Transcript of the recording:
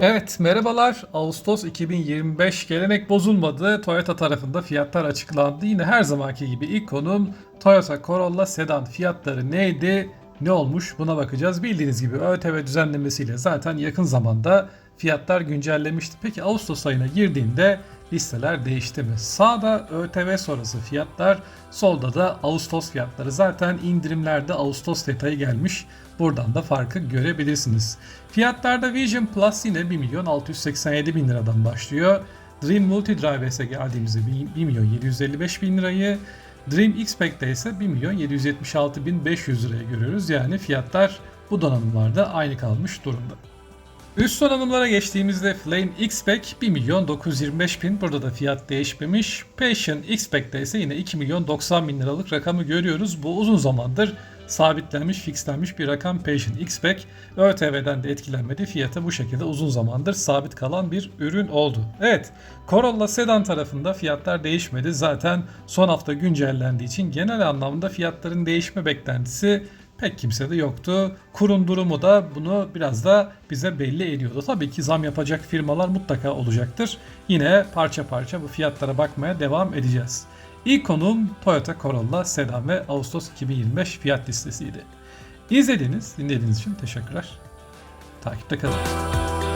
Evet merhabalar. Ağustos 2025 gelenek bozulmadı. Toyota tarafında fiyatlar açıklandı. Yine her zamanki gibi ilk konum Toyota Corolla sedan fiyatları neydi? Ne olmuş buna bakacağız. Bildiğiniz gibi ÖTV düzenlemesiyle zaten yakın zamanda fiyatlar güncellemişti. Peki Ağustos ayına girdiğinde listeler değişti mi? Sağda ÖTV sonrası fiyatlar, solda da Ağustos fiyatları. Zaten indirimlerde Ağustos detayı gelmiş. Buradan da farkı görebilirsiniz. Fiyatlarda Vision Plus yine 1 milyon 687 bin liradan başlıyor. Dream Multi Drive S'e geldiğimizde 1 milyon 755 bin lirayı, Dream X-Pac'te ise 1 milyon 776 bin 500 liraya görüyoruz. Yani fiyatlar bu donanımlarda aynı kalmış durumda. Üst donanımlara geçtiğimizde Flame X-Pack 1 milyon 925 bin. Burada da fiyat değişmemiş. Passion X-Pack'te ise yine 2 milyon 90 bin liralık rakamı görüyoruz. Bu uzun zamandır sabitlenmiş, fixlenmiş bir rakam Passion X-Pack. ÖTV'den de etkilenmedi. Fiyatı bu şekilde uzun zamandır sabit kalan bir ürün oldu. Evet, Corolla Sedan tarafında fiyatlar değişmedi. Zaten son hafta güncellendiği için genel anlamda fiyatların değişme beklentisi pek kimse de yoktu. Kurun durumu da bunu biraz da bize belli ediyordu. Tabii ki zam yapacak firmalar mutlaka olacaktır. Yine parça parça bu fiyatlara bakmaya devam edeceğiz. İlk konum Toyota Corolla sedan ve Ağustos 2025 fiyat listesiydi. İzlediğiniz, dinlediğiniz için teşekkürler. Takipte kalın.